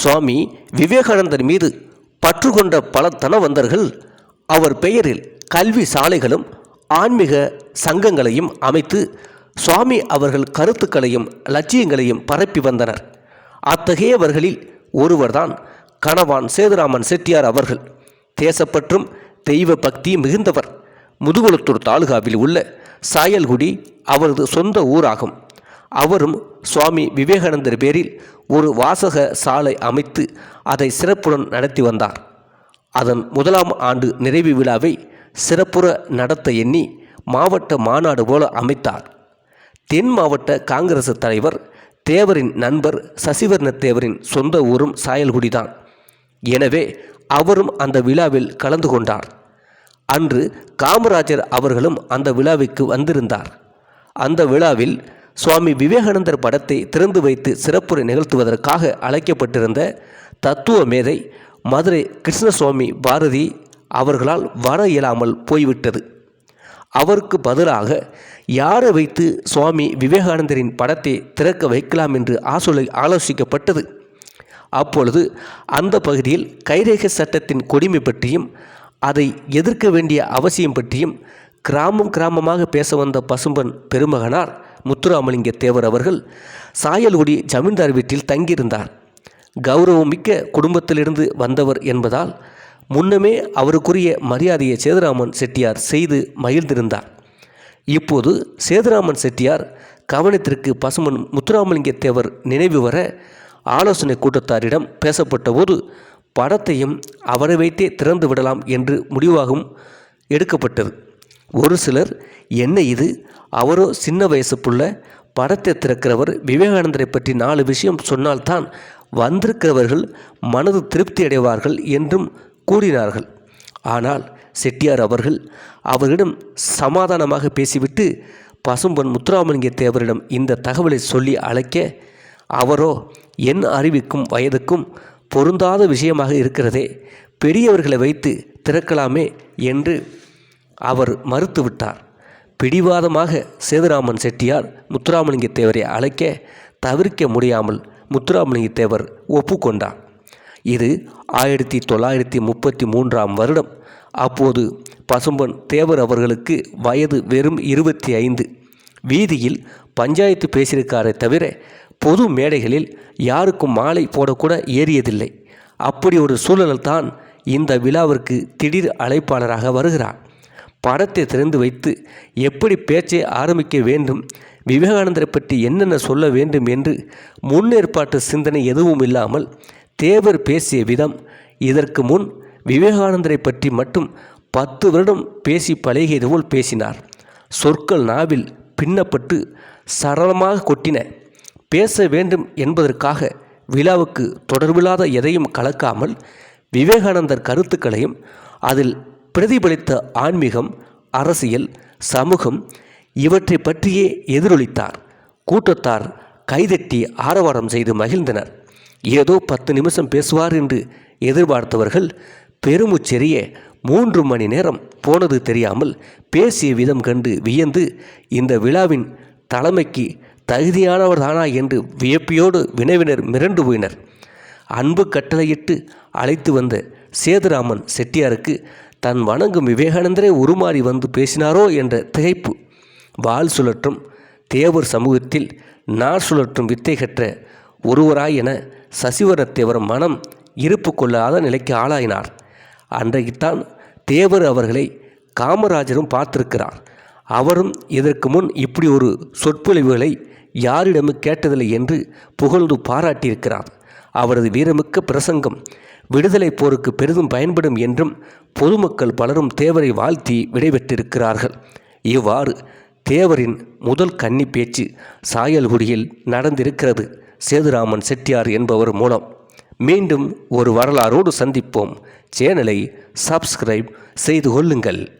சுவாமி விவேகானந்தர் மீது பற்று கொண்ட பல தனவந்தர்கள் அவர் பெயரில் கல்வி சாலைகளும் ஆன்மீக சங்கங்களையும் அமைத்து சுவாமி அவர்கள் கருத்துக்களையும் லட்சியங்களையும் பரப்பி வந்தனர். அத்தகையவர்களில் ஒருவர்தான் கணவான் சேதுராமன் செட்டியார் அவர்கள். தேசப்பற்றும் தெய்வ பக்தி மிகுந்தவர். முதுகுளத்தூர் தாலுகாவில் உள்ள சாயல்குடி அவரது சொந்த ஊராகும். அவரும் சுவாமி விவேகானந்தர் பேரில் ஒரு வாசக சாலை அமைத்து அதை சிறப்புடன் நடத்தி வந்தார். அதன் முதலாம் ஆண்டு நிறைவு விழாவை சிறப்புற நடத்த எண்ணி மாவட்ட மாநாடு போல அமைத்தார். தென் மாவட்ட காங்கிரஸ் தலைவர் தேவரின் நண்பர் சசிவர்ண தேவரின் சொந்த ஊரும் சாயல்குடிதான். எனவே அவரும் அந்த விழாவில் கலந்து கொண்டார். அன்று காமராஜர் அவர்களும் அந்த விழாவிற்கு வந்திருந்தார். அந்த விழாவில் சுவாமி விவேகானந்தர் படத்தை திறந்து வைத்து சிறப்புரை நிகழ்த்துவதற்காக அழைக்கப்பட்டிருந்த தத்துவ மேதை மதுரை கிருஷ்ணசுவாமி பாரதி அவர்களால் வர இயலாமல் போய்விட்டது. அவருக்கு பதிலாக யாரை வைத்து சுவாமி விவேகானந்தரின் படத்தை திறக்க வைக்கலாம் என்று ஆசோலை ஆலோசிக்கப்பட்டது. அப்பொழுது அந்த பகுதியில் கைரேக சட்டத்தின் கொடுமை பற்றியும் அதை எதிர்க்க வேண்டிய அவசியம் பற்றியும் கிராமம் கிராமமாக பேச வந்த பசும்பன் பெருமகனார் முத்துராமலிங்க தேவர் அவர்கள் சாயல்குடி ஜமீன்தார் வீட்டில் தங்கியிருந்தார். கௌரவமிக்க குடும்பத்திலிருந்து வந்தவர் என்பதால் முன்னமே அவருக்குரிய மரியாதையை சேதுராமன் செட்டியார் செய்து மகிழ்ந்திருந்தார். இப்போது சேதுராமன் செட்டியார் கவனத்திற்கு பசுமன் முத்துராமலிங்க தேவர் நினைவு வர ஆலோசனை கூட்டத்தாரிடம் பேசப்பட்டபோது படத்தையும் அவரை வைத்தே திறந்து விடலாம் என்று முடிவாகவும் எடுக்கப்பட்டது. ஒரு சிலர் என்ன இது? அவரோ சின்ன வயசு புள்ள படத்தை திறக்கிறவர் விவேகானந்தரை பற்றி நாலு விஷயம் சொன்னால்தான் வந்திருக்கிறவர்கள் மனது திருப்தி அடைவார்கள் என்றும் கூறினார்கள். ஆனால் செட்டியார் அவர்கள் அவரிடம் சமாதானமாக பேசிவிட்டு பசும்பொன் முத்துராமலிங்க தேவரிடம் இந்த தகவலை சொல்லி அழைக்க அவரோ என் அறிவுக்கும் வயதுக்கும் பொருந்தாத விஷயமாக இருக்கிறதே பெரியவர்களை வைத்து திறக்கலாமே என்று அவர் மறுத்துவிட்டார். பிடிவாதமாக சேதுராமன் செட்டியார் முத்துராமலிங்க தேவரை அழைக்க தவிர்க்க முடியாமல் முத்துராமலிங்க தேவர் ஒப்புக்கொண்டார். இது ஆயிரத்தி தொள்ளாயிரத்தி முப்பத்தி மூன்றாம் வருடம். அப்போது பசும்பன் தேவர் அவர்களுக்கு வயது வெறும் இருபத்தி ஐந்து வீதியில் பஞ்சாயத்து பேசியிருக்காரே தவிர பொது மேடைகளில் யாருக்கும் மாலை போடக்கூட ஏறியதில்லை. அப்படி ஒரு சூழல்தான் இந்த விழாவிற்கு திடீர் அழைப்பாளராக வருகிறார். படத்தை திறந்து வைத்து எப்படி பேச்சை ஆரம்பிக்க வேண்டும் விவேகானந்தரை பற்றி என்னென்ன சொல்ல வேண்டும் என்று முன்னேற்பாட்டு சிந்தனை எதுவும் இல்லாமல் தேவர் பேசிய விதம். இதற்கு முன் விவேகானந்தரை பற்றி மட்டும் பத்து வருடம் பேசி பழகியது போல் பேசினார். சொற்கள் நாவில் பின்னப்பட்டு சரளமாக கொட்டின. பேச வேண்டும் என்பதற்காக விழாவுக்கு தொடர்பில்லாத எதையும் கலக்காமல் விவேகானந்தர் கருத்துக்களையும் அதில் பிரதிபலித்த ஆன்மீகம் அரசியல் சமூகம் இவற்றை பற்றியே எதிரொலித்தார். கூட்டத்தார் கைதட்டி ஆரவாரம் செய்து மகிழ்ந்தனர். ஏதோ பத்து நிமிஷம் பேசுவார் என்று எதிர்பார்த்தவர்கள் பெருமுச்செறிய மூன்று மணி நேரம் போனது தெரியாமல் பேசிய விதம் கண்டு வியந்து இந்த விழாவின் தலைமைக்கு தகுதியானவர்தானா என்று வியப்பியோடு வினவினர் மிரண்டு போயினர். அன்பு கட்டளையிட்டு அழைத்து வந்த சேதுராமன் செட்டியாருக்கு தன் வணங்கும் விவேகானந்தரே உருமாறி வந்து பேசினாரோ என்ற திகைப்பு. வால் சுழற்றும் தேவர் சமூகத்தில் நாள் சுழற்றும் வித்தை கற்ற ஒருவராய் என சசிவரத்தேவர் மனம் இருப்பு கொள்ளாத நிலைக்கு ஆளாயினார். அன்றைக்குத்தான் தேவர் அவர்களை காமராஜரும் பார்த்திருக்கிறார். அவரும் இதற்கு முன் இப்படி ஒரு சொற்பொழிவுகளை யாரிடமும் கேட்டதில்லை என்று புகழ்ந்து பாராட்டியிருக்கிறார். அவரது வீரமிக்க பிரசங்கம் விடுதலை போருக்கு பெரிதும் பயன்படும் என்றும் பொதுமக்கள் பலரும் தேவரை வாழ்த்தி விடைபெற்றிருக்கிறார்கள். இவ்வாறு தேவரின் முதல் கன்னி பேச்சு சாயல்குடியில் நடந்திருக்கிறது. சேதுராமன் செட்டியார் என்பவர் மூலம். மீண்டும் ஒரு வரலாறோடு சந்திப்போம். சேனலை சப்ஸ்கிரைப் செய்து கொள்ளுங்கள்.